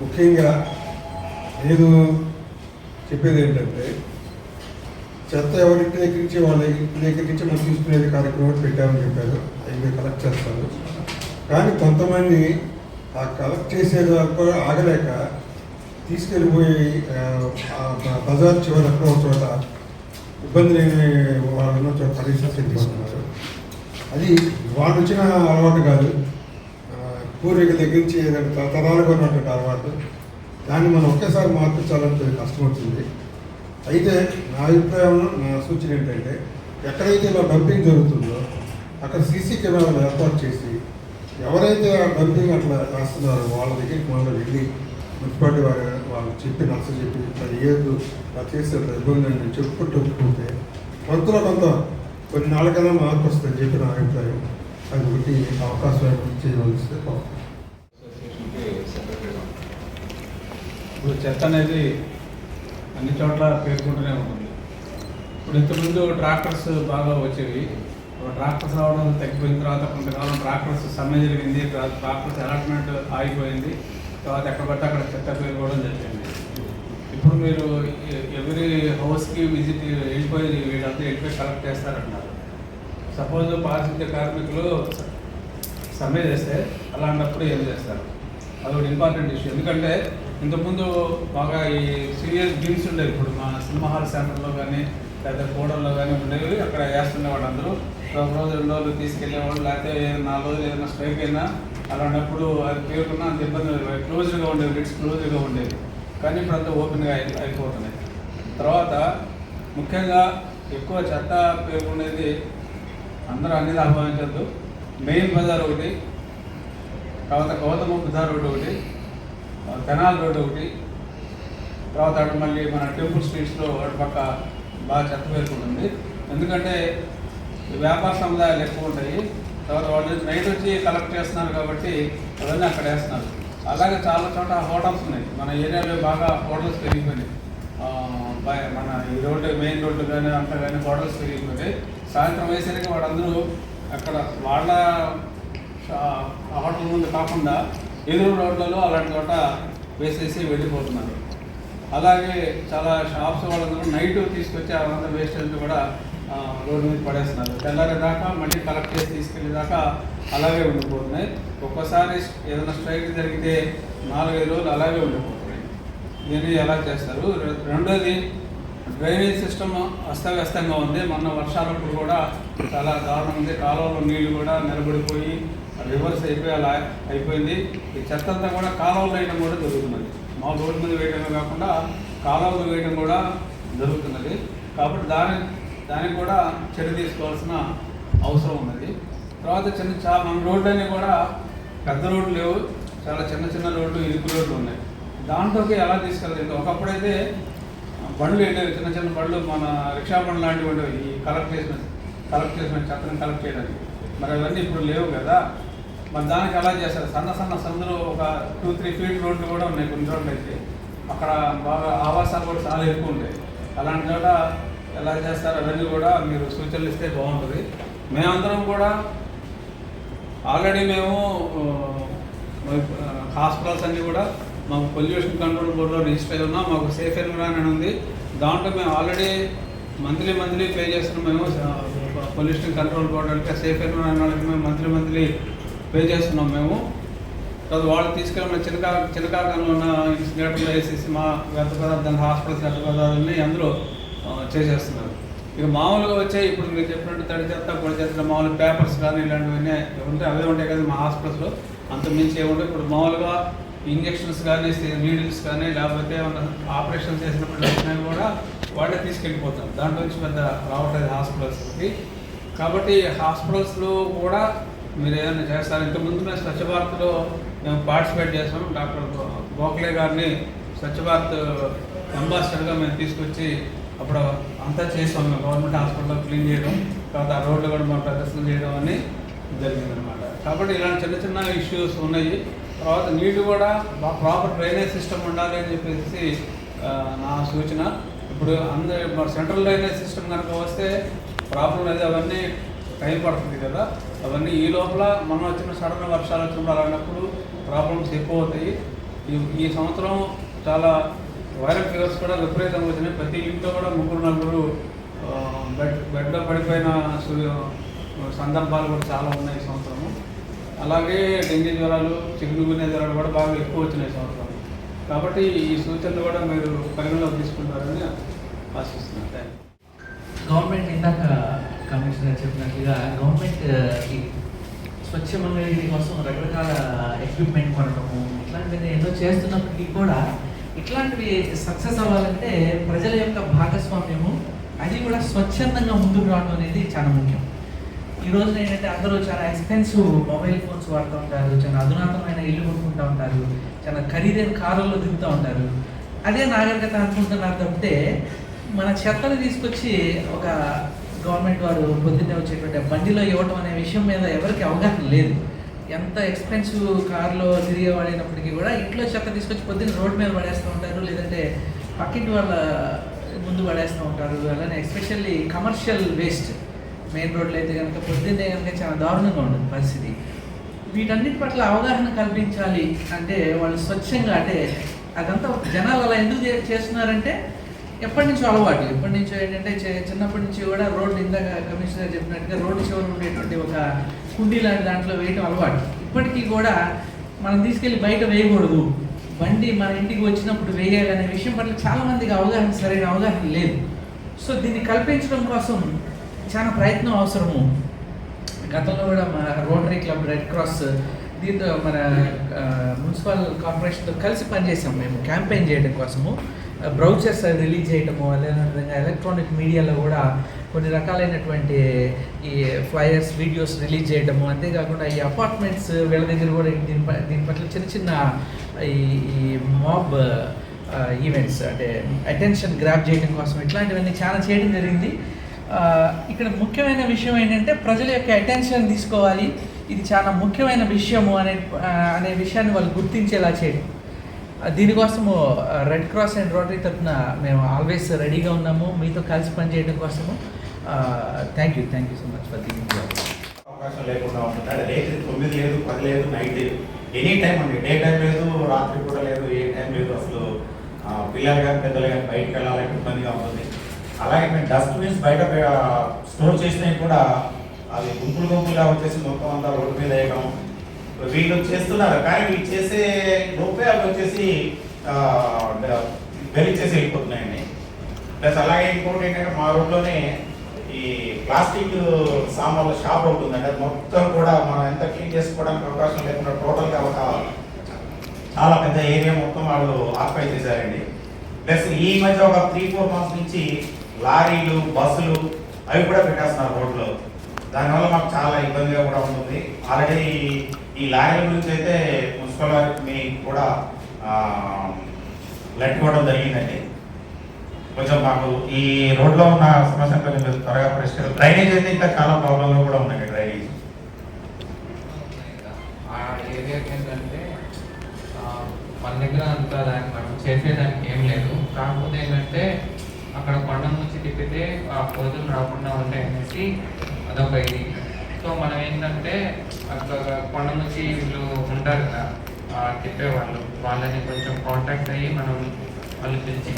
ముఖ్యంగా నేను చెప్పేది ఏంటంటే చెత్త ఎవరికి దగ్గర నుంచి వాళ్ళ ఇంటి దగ్గర నుంచి మనం తీసుకునేది కార్యక్రమం పెట్టామని చెప్పారు. అవి కలెక్ట్ చేస్తారు కానీ కొంతమంది ఆ కలెక్ట్ చేసే ఆగలేక తీసుకెళ్ళిపోయి బజార్ చివరి ఎక్కడో ఒక చోట ఇబ్బంది లేని వాళ్ళు ఉన్న చోట పరీక్షలు చెల్లిస్తున్నారు అది వాళ్ళు వచ్చిన అలవాటు కాదు. పూర్వీకుల దగ్గర నుంచి ఏదైనా తరతరాలుగా ఉన్నటువంటి అలవాటు దాన్ని మనం ఒకేసారి మార్పించాలంటే కష్టం వచ్చింది అయితే నా అభిప్రాయం నా సూచన ఏంటంటే ఎక్కడైతే ఇలా డంపింగ్ జరుగుతుందో అక్కడ సీసీ కెమెరాలు ఏర్పాటు చేసి ఎవరైతే ఆ డంపింగ్ అట్లా వేస్తున్నారో వాళ్ళ దగ్గరికి మనం వెళ్ళి మున్సిపాలిటీ వారు వాళ్ళు చెప్పి నచ్చ చెప్పి ఇట్లా ఏదు అలా చేస్తే ఇబ్బంది అని చెప్పుకుంటూ ఒప్పుకుంటే కొంతలో కొంత కొన్ని నాలుగైనా మార్పు వస్తుందని చెప్పి నా అభిప్రాయం. అది ఒకటి అవకాశం చేయవలసిస్తే ఇప్పుడు చెత్త అనేది అన్ని చోట్ల పేర్కొంటూనే ఉంటుంది. ఇప్పుడు ఇంతకుముందు ట్రాక్టర్స్ బాగా వచ్చేవి. ట్రాక్టర్స్ రావడం తగ్గిపోయిన తర్వాత కొంతకాలం ట్రాక్టర్స్ సమ్మె జరిగింది. ట్రాక్టర్స్ అలాట్మెంట్ ఆగిపోయింది. తర్వాత ఎక్కడ పడితే అక్కడ చెత్త పేరుకోవడం జరిగింది. ఇప్పుడు మీరు ఎవరి హౌస్కి విజిట్ వెళ్ళిపోయి వీళ్ళంతా వెళ్ళిపోయి కలెక్ట్ చేస్తారంటారు సపోజ్ పారిశుద్ధ్య కార్మికులు సమ్మె చేస్తే అలాంటప్పుడు ఏం చేస్తారు? అదొకటి ఇంపార్టెంట్ ఇష్యూ ఎందుకంటే ఇంతకుముందు బాగా ఈ సీరియస్ గేమ్స్ ఉండేవి. ఇప్పుడు మా సినిమా హాల్ సెంటర్లో కానీ లేదా కూడల్లో కానీ ఉండేవి. అక్కడ వేస్తుండేవాడు అందరూ ఒక రోజు రెండు రోజులు తీసుకెళ్ళేవాళ్ళు లేకపోతే ఏదైనా నాలుగు రోజులు ఏదైనా స్ట్రైక్ అయినా అలాంటప్పుడు అది పేరుకున్న అంత ఇబ్బంది క్లోజ్గా ఉండేవి. రిట్స్ క్లోజ్గా ఉండేవి. కానీ ఇప్పుడు అంతా ఓపెన్గా అయి అయిపోతున్నాయి. తర్వాత ముఖ్యంగా ఎక్కువ చెత్త పేరుకునేది అందరూ అన్ని ఆహ్వానించద్దు. మెయిన్ బజార్ ఒకటి తర్వాత గౌతమ బుద్ధ రోడ్ ఒకటి తెనాల్ రోడ్ ఒకటి తర్వాత అటు మళ్ళీ మన టెంపుల్ స్ట్రీట్స్లో అటు పక్క బాగా చెత్త పేరుకుంటుంది. ఎందుకంటే వ్యాపార సముదాయాలు ఎక్కువ ఉంటాయి. తర్వాత వాళ్ళు నైట్ వచ్చి కలెక్ట్ చేస్తున్నారు కాబట్టి అవన్నీ అక్కడ వేస్తున్నారు. అలాగే చాలా చోట హోటల్స్ ఉన్నాయి. మన ఏరియాలో బాగా హోటల్స్ పెరిగిపోయినాయి. మన ఈ రోడ్డు మెయిన్ రోడ్డు కానీ అంతా కానీ హోటల్స్ పెరిగిపోయి సాయంత్రం వేసరికి వాళ్ళందరూ అక్కడ వాళ్ళ హోటల్ ముందు కాకుండా ఎదురు రోడ్లలో అలాంటి చోట వేసేసి వెళ్ళిపోతున్నారు. అలాగే చాలా షాప్స్ వాళ్ళందరూ నైట్ తీసుకొచ్చి వాళ్ళందరూ వేస్టేజ్ కూడా రోడ్డు మీద పడేస్తున్నారు. తెల్లారేదాకా మళ్ళీ కలెక్ట్ చేసి తీసుకెళ్ళే దాకా అలాగే ఉండిపోతున్నాయి. ఒక్కసారి ఏదైనా స్ట్రైక్ జరిగితే నాలుగైదు రోజులు అలాగే ఉండిపోతున్నాయి. దీన్ని ఎలా చేస్తారు? రె- రెండోది డ్రైనేజ్ సిస్టమ్ అస్తవ్యస్తంగా ఉంది. మొన్న వర్షాలప్పుడు కూడా చాలా దారుణం ఉంది. కాలువలో నీళ్ళు కూడా నిలబడిపోయి రివర్స్ అయిపోయి అలా అయిపోయింది. ఈ చెత్త అంతా కూడా కాలువలు వేయడం కూడా జరుగుతున్నది. మా రోడ్డు మీద వేయడమే కాకుండా కాలువలు వేయడం కూడా జరుగుతున్నది. కాబట్టి దాని దానికి కూడా చర్య తీసుకోవాల్సిన అవసరం ఉన్నది. తర్వాత చిన్న చా మన రోడ్లన్నీ కూడా పెద్ద రోడ్లు లేవు. చాలా చిన్న చిన్న రోడ్లు ఇరుకు రోడ్లు ఉన్నాయి. దాంట్లోకి ఎలా తీసుకెళ్తుంది ఒకప్పుడైతే బండ్లు వెళ్ళేవి చిన్న చిన్న బండ్లు మన రిక్షా బండ్లు లాంటివి ఉండేవి ఈ కలెక్ట్ చేసిన కలెక్ట్ చేసిన చెత్తను కలెక్ట్ చేయడానికి. మరి అవన్నీ ఇప్పుడు లేవు కదా. మరి దానికి ఎలా చేస్తారు? సన్న సన్న సందులో ఒక టూ త్రీ ఫీట్ రోడ్లు కూడా ఉన్నాయి కొన్ని రోడ్లు అయితే. అక్కడ బాగా ఆవాసాలు కూడా చాలా ఎక్కువ ఉంటాయి. అలాంటి చోట ఎలా చేస్తారు? అవన్నీ కూడా మీరు సూచనలు ఇస్తే బాగుంటుంది. మేమందరం కూడా ఆల్రెడీ మేము హాస్పిటల్స్ అన్నీ కూడా మాకు పొల్యూషన్ కంట్రోల్ బోర్డులో రిజిస్టర్ అయి ఉన్నాం. మాకు సేఫ్ ఎన్విరాన్ అని ఉంది. దాంట్లో మేము ఆల్రెడీ మంత్లీ మంత్లీ పే చేస్తున్నాం మేము. పొల్యూషన్ కంట్రోల్ బోర్డు అంటే సేఫ్ ఎన్విరాన్ వాళ్ళకి మేము మంత్లీ మంత్లీ పే చేస్తున్నాం మేము. తర్వాత వాళ్ళు తీసుకెళ్ళిన చిన్నకా చిన్నకాకంలో ఉన్న ఇన్సినేటర్లో వేసేసి మా వ్యర్థ పదార్థాన్ని హాస్పిటల్స్ వ్యర్థ పదార్థాలని అందులో చేసేస్తున్నారు. ఇక మామూలుగా వచ్చే ఇప్పుడు మీరు చెప్పినట్టు తడి చెత్త పొడి చెత్త మామూలు పేపర్స్ కానీ ఇలాంటివన్నీ ఉంటాయి అవే ఉంటాయి కదా మా హాస్పిటల్స్లో. అంత మించి ఏముంటాయి ఇప్పుడు మామూలుగా ఇంజెక్షన్స్ కానీ నీడిల్స్ కానీ లేకపోతే ఏమన్నా ఆపరేషన్ చేసినప్పుడు వచ్చినా కూడా వాళ్ళే తీసుకెళ్ళిపోతాం. దాంట్లో నుంచి పెద్ద రావట్లేదు హాస్పిటల్స్కి కాబట్టి హాస్పిటల్స్లో కూడా మీరు ఏదైనా చేస్తారు? ఇంతకుముందు మేము స్వచ్ఛ భారత్లో మేము పార్టిసిపేట్ చేసాం డాక్టర్ గోఖలే గారిని స్వచ్ఛ భారత్ అంబాసిడర్గా మేము తీసుకొచ్చి అప్పుడు అంతా చేసాం. మేము గవర్నమెంట్ హాస్పిటల్లో క్లీన్ చేయడం తర్వాత ఆ రోడ్లు కూడా మనం ప్రదర్శన చేయడం అని జరిగిందనమాట కాబట్టి ఇలాంటి చిన్న చిన్న ఇష్యూస్ ఉన్నాయి. తర్వాత నీళ్ళు కూడా ప్రాపర్ డ్రైనేజ్ సిస్టమ్ ఉండాలి అని చెప్పేసి నా సూచన. ఇప్పుడు అందరు సెంట్రల్ డ్రైనేజ్ సిస్టమ్ కనుక వస్తే ప్రాబ్లం లేదు అవన్నీ టైం పడుతుంది కదా. అవన్నీ ఈ లోపల మనం వచ్చిన సడన్ వర్షాలు వచ్చినప్పుడు అలాంటప్పుడు ప్రాబ్లమ్స్ ఎక్కువ అవుతాయి ఈ ఈ సంవత్సరం చాలా వైరల్ ఫీవర్స్ కూడా విపరీతంగా వచ్చినాయి. ప్రతి ఇంట్లో కూడా ముగ్గురు నలుగురు బెడ్ బెడ్లో పడిపోయిన సందర్భాలు కూడా చాలా ఉన్నాయి ఈ సంవత్సరం. అలాగే డెంగీ జ్వరాలు చిగురుగునే జ్వరాలు కూడా బాగా ఎక్కువ వచ్చినాయి సంవత్సరం. కాబట్టి ఈ సూచనలు కూడా మీరు పరిగణలోకి తీసుకుంటారని ఆశిస్తున్నాను. థ్యాంక్ గవర్నమెంట్ ఇందాక కమిషనర్ చెప్పినట్లుగా గవర్నమెంట్ స్వచ్ఛమైన కోసం రకరకాల ఎక్విప్మెంట్ కొనడము ఇట్లాంటివి ఎన్నో చేస్తున్నప్పటికీ కూడా ఇట్లాంటివి సక్సెస్ అవ్వాలంటే ప్రజల యొక్క భాగస్వామ్యము అది కూడా స్వచ్ఛందంగా ముందుకు రావడం అనేది చాలా ముఖ్యం. ఈ రోజున ఏంటంటే అందరూ చాలా ఎక్స్పెన్సివ్ మొబైల్ ఫోన్స్ వాడుతూ ఉంటారు చాలా అధునాతనమైన ఇల్లు కొనుక్కుంటూ ఉంటారు చాలా ఖరీదైన కారుల్లో దిగుతూ ఉంటారు. అదే నాగరికత అనుకుంటున్నారు తప్పితే మన చెత్తను తీసుకొచ్చి ఒక గవర్నమెంట్ వారు పొద్దున్నే వచ్చేటువంటి బండిలో ఇవ్వటం అనే విషయం మీద ఎవరికి అవగాహన లేదు. ఎంత ఎక్స్పెన్సివ్ కార్లో తిరిగే వాడినప్పటికీ కూడా ఇంట్లో చెత్త తీసుకొచ్చి పొద్దున్న రోడ్డు మీద పడేస్తూ ఉంటారు లేదంటే పక్కింటి వాళ్ళ ముందు పడేస్తూ ఉంటారు. అలానే ఎస్పెషల్లీ కమర్షియల్ వేస్ట్ మెయిన్ రోడ్లు అయితే కనుక పొద్దున్నే కనుక చాలా దారుణంగా ఉంటుంది పరిస్థితి. వీటన్నిటి పట్ల అవగాహన కల్పించాలి అంటే వాళ్ళు స్వచ్ఛంగా అంటే అదంతా జనాలు అలా ఎందుకు చేస్తున్నారంటే ఎప్పటి నుంచో అలవాటు. ఎప్పటి నుంచో ఏంటంటే చిన్నప్పటి నుంచి కూడా రోడ్డు ఇందాక కమిషనర్ చెప్పినట్టుగా రోడ్డు చివరి ఉండేటువంటి ఒక కుండీ లాంటి దాంట్లో వేయటం అలవాటు. ఇప్పటికీ కూడా మనం తీసుకెళ్ళి బయట వేయకూడదు. బండి మన ఇంటికి వచ్చినప్పుడు వేయాలనే విషయం పట్ల చాలా మందికి అవగాహన సరైన అవగాహన లేదు. సో దీన్ని కల్పించడం కోసం చాలా ప్రయత్నం అవసరము. గతంలో కూడా మన రోటరీ క్లబ్ రెడ్ క్రాస్ దీంతో మన మున్సిపల్ కార్పొరేషన్తో కలిసి పనిచేసాం మేము. క్యాంపెయిన్ చేయడం కోసము. బ్రౌచర్స్ రిలీజ్ చేయటము అదేవిధంగా ఎలక్ట్రానిక్ మీడియాలో కూడా కొన్ని రకాలైనటువంటి ఈ ఫ్లయర్స్ వీడియోస్ రిలీజ్ చేయడము అంతేకాకుండా ఈ అపార్ట్మెంట్స్ వీళ్ళ దగ్గర కూడా దీని ప- దీని పట్ల చిన్న చిన్న ఈ ఈ మాబ్ ఈవెంట్స్ అంటే అటెన్షన్ గ్రాప్ చేయడం కోసం ఇట్లాంటివన్నీ చాలా చేయడం జరిగింది. ఇక్కడ ముఖ్యమైన విషయం ఏంటంటే ప్రజల యొక్క అటెన్షన్ తీసుకోవాలి. ఇది చాలా ముఖ్యమైన విషయము అనే అనే విషయాన్ని వాళ్ళు గుర్తించేలా చేయడం. దీనికోసము రెడ్ క్రాస్ అండ్ రోటరీ తరఫున మేము ఆల్వేస్ రెడీగా ఉన్నాము. మీతో కలిసి పనిచేయడం కోసము. Thank you thank you so much for giving అవకాశం లేకుండా ఉంటుంది? అంటే రేపు తొమ్మిది లేదు పది లేదు నైట్ ఎనీ టైం అండి. డే టైం లేదు రాత్రి కూడా లేదు ఏ టైం లేదు. అసలు పిల్లలు కానీ పెద్దలు కానీ బయటకు వెళ్ళాలంటే ఇబ్బందిగా ఉంటుంది. అలాగే మేము డస్ట్బిన్స్ బయట స్టోర్ చేసినవి కూడా అది గుంపులు గుంపులుగా వచ్చేసి మొత్తం అంతా రోడ్డు మీద వేయడం. వీళ్ళు చేస్తున్నారు కానీ వీళ్ళు చేసే లోపే అవి వచ్చేసి వెలిచేసి వెళ్ళిపోతున్నాయండి. ప్లస్ అలాగే ఇంకోటి ఏంటంటే మా రోడ్లోనే ఈ ప్లాస్టిక్ సామాన్ల షాప్ ఉంటుందండి అది మొత్తం కూడా మనం ఎంత క్లీన్ చేసుకోవడానికి అవకాశం లేకుండా టోటల్గా ఒక చాలా పెద్ద ఏరియా మొత్తం వాళ్ళు ఆక్యుపై చేశారండి. ప్లస్ ఈ మధ్య ఒక త్రీ ఫోర్ మంత్స్ నుంచి లారీలు బస్సులు అవి కూడా పెట్టేస్తున్నారు రోడ్లో. దానివల్ల మాకు చాలా ఇబ్బందిగా కూడా ఉంటుంది. ఆల్రెడీ ఈ లారీల గురించి అయితే మున్సిపల్ కూడా లెట్ జరిగిందండి. కొంచెం మాకు ఈ రోడ్లో ఉన్న సమస్యను కొంచెం త్వరగా పరిష్కరించారు డ్రైనేజ్ అయితే ఇంకా చాలా ప్రాబ్లంలో కూడా ఉన్నాయి డ్రైనేజ్. ఆ ఏరియాకి ఏంటంటే మన దగ్గర అంత దాన్ని మనం చేసేదానికి ఏం లేదు. కాకపోతే ఏంటంటే అక్కడ కొండ నుంచి తిప్పితే ఆ కోతులు రాకుండా ఉంటాయి అనేసి అదొక ఇది. సో మనం ఏంటంటే అక్కడ కొండ నుంచి వీళ్ళు ఉంటారు కదా ఆ తిప్పేవాళ్ళు. వాళ్ళని కొంచెం కాంటాక్ట్ అయ్యి మనం వాళ్ళు పిలిచి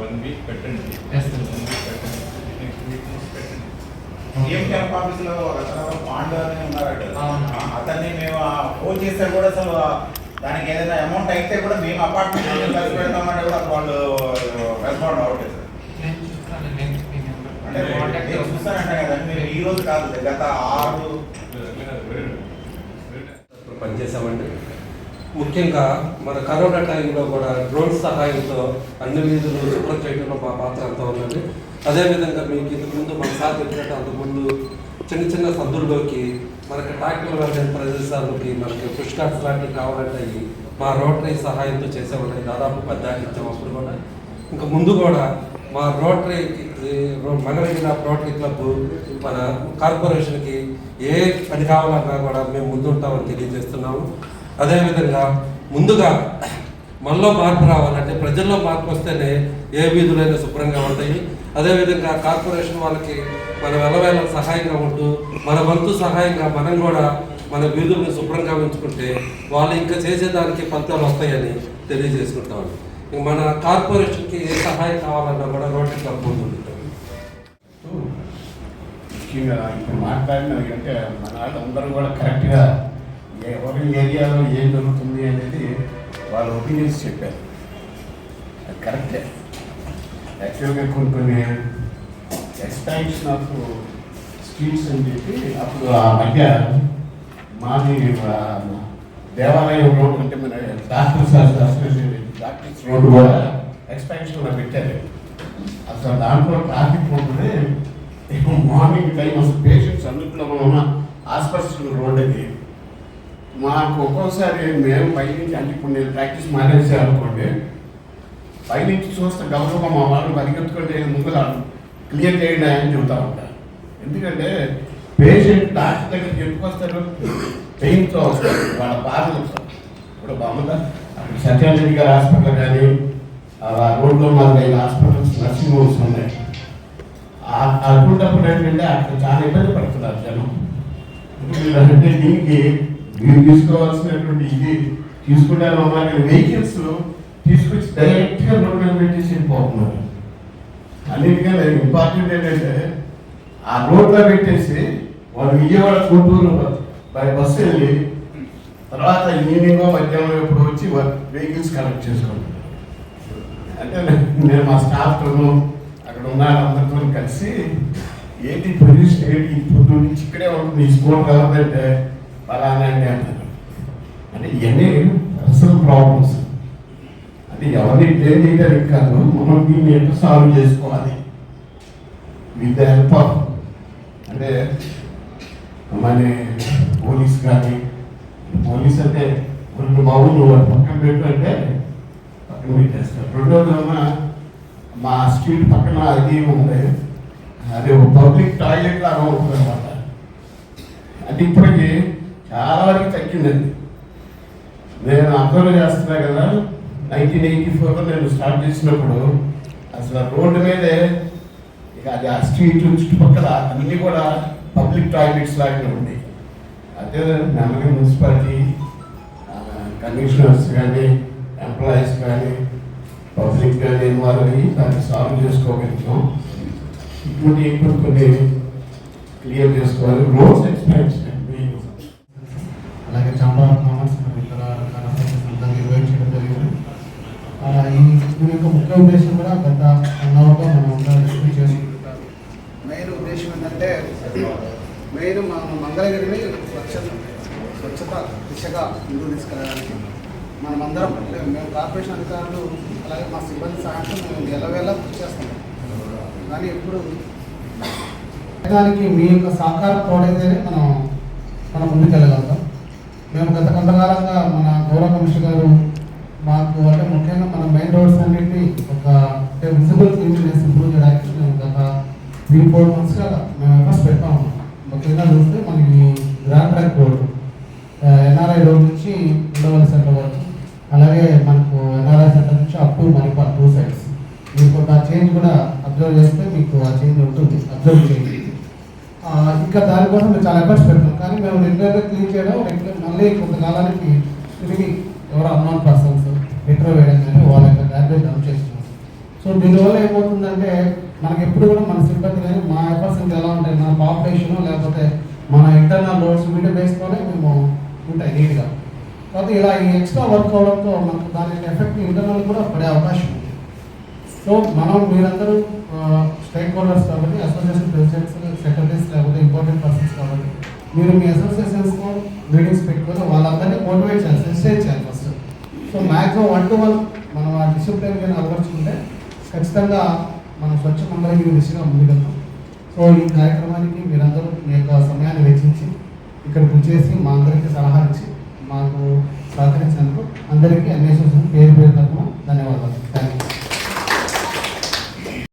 వన్ వీక్ పెట్టండి. నెక్స్ట్ వీక్ పెట్టండి. సీఎం క్యాంప్ ఆఫీస్లో రకరకాల పాండు అని ఉన్నారట. అవును. ఆ, అతన్ని మేము ఆ ఫోన్ చేస్తే కూడా అసలు దానికి ఏదైనా అమౌంట్ అయితే కూడా మేము అపార్ట్మెంట్ ఖర్చు పెడతామంటే కూడా వాళ్ళు రెస్పాండ్ అవ్వట్లేదు. అంటే నేను చూస్తానంటే కదా మీరు ఈ రోజు కాదు గత ఆరు పనిచేసామండి ముఖ్యంగా మన కరోనా టైంలో కూడా డ్రోన్ సహాయంతో అన్ని వీధులు శుభ్రం చేయడంలో మా పాత్ర అంతా ఉన్నది అదేవిధంగా మీకు ఇంతకు ముందు మన సార్ చెప్పినట్టు అంతకుముందు చిన్న చిన్న సందుల్లోకి మనకి ట్రాక్టర్ వెళ్ళే ప్రదేశాలకి మనకి పుష్ కార్ట్స్ లాంటివి కావాలంటే మా రోటరీ సహాయంతో చేసేవాళ్ళని దాదాపు పద్దాకి ఇచ్చాం అప్పుడు కూడా. ఇంకా ముందు కూడా మా రోటరీ మనరగిన రోటరీ క్లబ్ మన కార్పొరేషన్కి ఏ పని కావాలన్నా కూడా మేము ముందుంటామని తెలియజేస్తున్నాము. అదేవిధంగా ముందుగా మనలో మార్పు రావాలంటే ప్రజల్లో మార్పు వస్తేనే ఏ వీధులైనా శుభ్రంగా ఉంటాయి. అదేవిధంగా కార్పొరేషన్ వాళ్ళకి మనం ఎలవేళ సహాయంగా ఉంటూ మన వంతు సహాయంగా మనం కూడా మన వీధుల్ని శుభ్రంగా ఉంచుకుంటే వాళ్ళు ఇంకా చేసేదానికి ఫలితాలు వస్తాయని తెలియజేసుకుంటాం మన కార్పొరేషన్కి ఏ సహాయం కావాలన్నా కూడా రోడ్డు క్లబ్ ఉంటుంది. ముఖ్యంగా ఇప్పుడు మాట్లాడినది అంటే మన వాళ్ళందరూ కూడా కరెక్ట్గా ఎవరి ఏరియాలో ఏం జరుగుతుంది అనేది వాళ్ళ ఒపీనియన్స్ చెప్పారు. కరెక్టే. యాక్చువల్గా కొన్ని కొన్ని ఎక్స్పాన్షన్ ఆఫ్ స్ట్రీట్స్ అని చెప్పి అప్పుడు ఆ మధ్య మాది దేవాలయం రోడ్ అంటే మన అసోసియేషన్ డాక్టర్స్ రోడ్ కూడా ఎక్స్పాన్షన్ పెట్టారు. అసలు దాంట్లో ట్రాఫిక్ ఉంటుంది మార్నింగ్ టైం అసలు పేషెంట్స్ అందుట్లో ఉన్న హాస్పిటల్ రోడ్ అది. మాకు ఒక్కోసారి మేము పైనుంచి అంటే ఇప్పుడు నేను ప్రాక్టీస్ మానేసి అనుకోండి పైనుంచి చూస్తే గౌరవం మా వాళ్ళు పరిగెత్తుకుంటే ముందుగా క్లియర్ చేయండి అని చెబుతా ఉంటారు ఎందుకంటే పేషెంట్ డాక్టర్ దగ్గరికి ఎందుకు వస్తారు పెయిన్తో వస్తారు వాళ్ళ బాధలు వస్తారు ఇప్పుడు బొమ్మద అక్కడ సత్యానంద గారి హాస్పిటల్ కానీ రోడ్లో నాలుగైదు హాస్పిటల్స్ నర్సింగ్ హోమ్స్ ఉన్నాయి. ఆ- ఏంటంటే అక్కడ చాలా ఇబ్బంది పడుతున్నారు జనం. అంటే దీనికి మీరు తీసుకోవాల్సినటువంటి ఇది తీసుకుంటారు అమ్మా వెహికల్స్ తీసుకొచ్చి డైరెక్ట్గా రోడ్ పెట్టేసి వెళ్ళిపోతున్నారు? అన్నిటికన్నా ఇంపార్టెంట్ ఏంటంటే ఆ రోడ్లో పెట్టేసి వాళ్ళు విజయవాడ గుంటూరు బై బస్సు వెళ్ళి తర్వాత ఈవినింగ్ మధ్యాహ్నం ఎప్పుడు వచ్చి వెహికల్స్ కలెక్ట్ చేసుకుంటారు. అంటే నేను మా స్టాఫ్తోనూ అక్కడ ఉన్న అందరితో కలిసి ఏంటి పోలీస్ ఏంటి ఇప్పుడు నుంచి ఇక్కడే ఉంటుంది ఈ స్కూల్ కావాలంటే ఫలానా అండి అంటారు. అంటే ఇవన్నీ అసలు ప్రాబ్లమ్స్ అంటే ఎవరిని బ్లేమ్ చేయడానికి కాదు. మనం దీన్ని ఎట్లా సాల్వ్ చేసుకోవాలి? విత్ ద హెల్ప్ ఆఫ్ అంటే మన పోలీస్ కానీ పోలీస్ అంటే రెండు మామూలు పక్కన పెట్టు అంటే పక్కన పెట్టేస్తారు. రెండోది మా స్ట్రీట్ పక్కన అది ఉంది. అది ఒక పబ్లిక్ టాయిలెట్ లాగా ఉంటుంది అనమాట అది ఇప్పటికి చాలా వరకు తగ్గిందండి. నేను అబ్జర్వ్ చేస్తున్నా కదా నైన్టీన్ ఎయిటీ ఫోర్లో నేను స్టార్ట్ చేసినప్పుడు అసలు రోడ్డు మీదే ఇక అది ఆ స్ట్రీట్ చుట్టుపక్కల అన్నీ కూడా పబ్లిక్ టాయిలెట్స్ లాగానే ఉంది అదే నెమ్మది మున్సిపాలిటీ కమిషనర్స్ కానీ ఎంప్లాయీస్ కానీ పబ్లిక్ కానీ వారిని దాన్ని సాల్వ్ చేసుకోగలుగుతాం. ఇటువంటి ఇప్పుడు కొన్ని క్లియర్ చేసుకోవాలి. Roads expansion. అలాగే చంబా దీని యొక్క ముఖ్య ఉద్దేశం కూడా గత వన్ మనం అందరం మెయిన్ ఉద్దేశం ఏంటంటే మెయిన్ మన మంగళగిరిని స్వచ్ఛ స్వచ్ఛత దిశగా ముందుకు తీసుకెళ్ళడానికి మనమందరం మేము కార్పొరేషన్ అధికారులు అలాగే మా సిబ్బంది సహాయంతో మేము ఎల్లవేళ కృషి చేస్తాం. కానీ ఎప్పుడు దానికి మీ యొక్క సహకారం తోడైతేనే మనం మనం ముందుకెళ్ళగలుగుతాం. మేము గత కొంతకాలంగా మన గౌరవ కమిషనర్ గారు మాకు అంటే ముఖ్యంగా మన మెయిన్ రోడ్స్ అన్నింటినీ ఒక అంటే విజిబుల్ క్లీన్లీనెస్ ఇంప్రూవ్ చేయడానికి మేము గత త్రీ ఫోర్ మంత్స్గా మేము ఎఫర్ట్స్ పెట్టాము ముఖ్యంగా చూస్తే మనకి grand track road NRI road నుంచి ఉండవల్లి సెంటర్ వరకు అలాగే మనకు ఎన్ఆర్ఐ సెంటర్ నుంచి up to Manipal two sides మీకు ఆ చేంజ్ కూడా అబ్జర్వ్ చేస్తే మీకు ఆ చేంజ్ ఉంటుంది అబ్జర్వ్ చేయండి. ఇంకా దానికోసం మేము చాలా ఎఫర్ట్స్ పెడతాం కానీ మేము రెగ్యులర్గా క్లీన్ చేయడం రెగ్యులర్ మళ్ళీ కొంతకాలానికి తిరిగి ఎవరో అన్నోన్ పర్సన్స్ రిటర్ వేయడం కానీ వాళ్ళ యొక్క ట్యాబ్లెట్ డౌన్ చేస్తున్నాం సో దీనివల్ల ఏమవుతుందంటే మనకి ఎప్పుడు కూడా మన సిబ్బంది కానీ మా ఎఫర్ట్స్ ఎలా ఉంటాయి? మన పాపులేషన్ లేకపోతే మన ఇంటర్నల్ లోడ్స్ వీటి బేస్తోనే మేము ఉంటాయి నీట్గా కాబట్టి ఇలా ఈ ఎక్స్ట్రా వర్క్ అవడంతో మనకు దాని ఎఫెక్ట్ ఇంటర్నల్ కూడా పడే అవకాశం ఉంది. సో మనం మీరందరూ స్టేక్ హోల్డర్స్ కాబట్టి అసోసియేషన్ ప్రెసిడెంట్స్ సెక్రటరీస్ లేకపోతే ఇంపార్టెంట్ పర్సన్స్ కాబట్టి మీరు మీ associations maximum one to one మనం ఆ డిసిప్లిన్ కానీ అలవర్చుకుంటే ఖచ్చితంగా మనం స్వచ్ఛ మంగళగిరి దిశగా ముందుకెళ్తాం. సో ఈ కార్యక్రమానికి మీరందరూ మీ యొక్క సమయాన్ని వెచ్చించి ఇక్కడ చేసి మా అందరికీ సలహా ఇచ్చి మాకు సహకరించినందుకు అందరికీ అన్వేషించడం పేరు పేరు తరఫున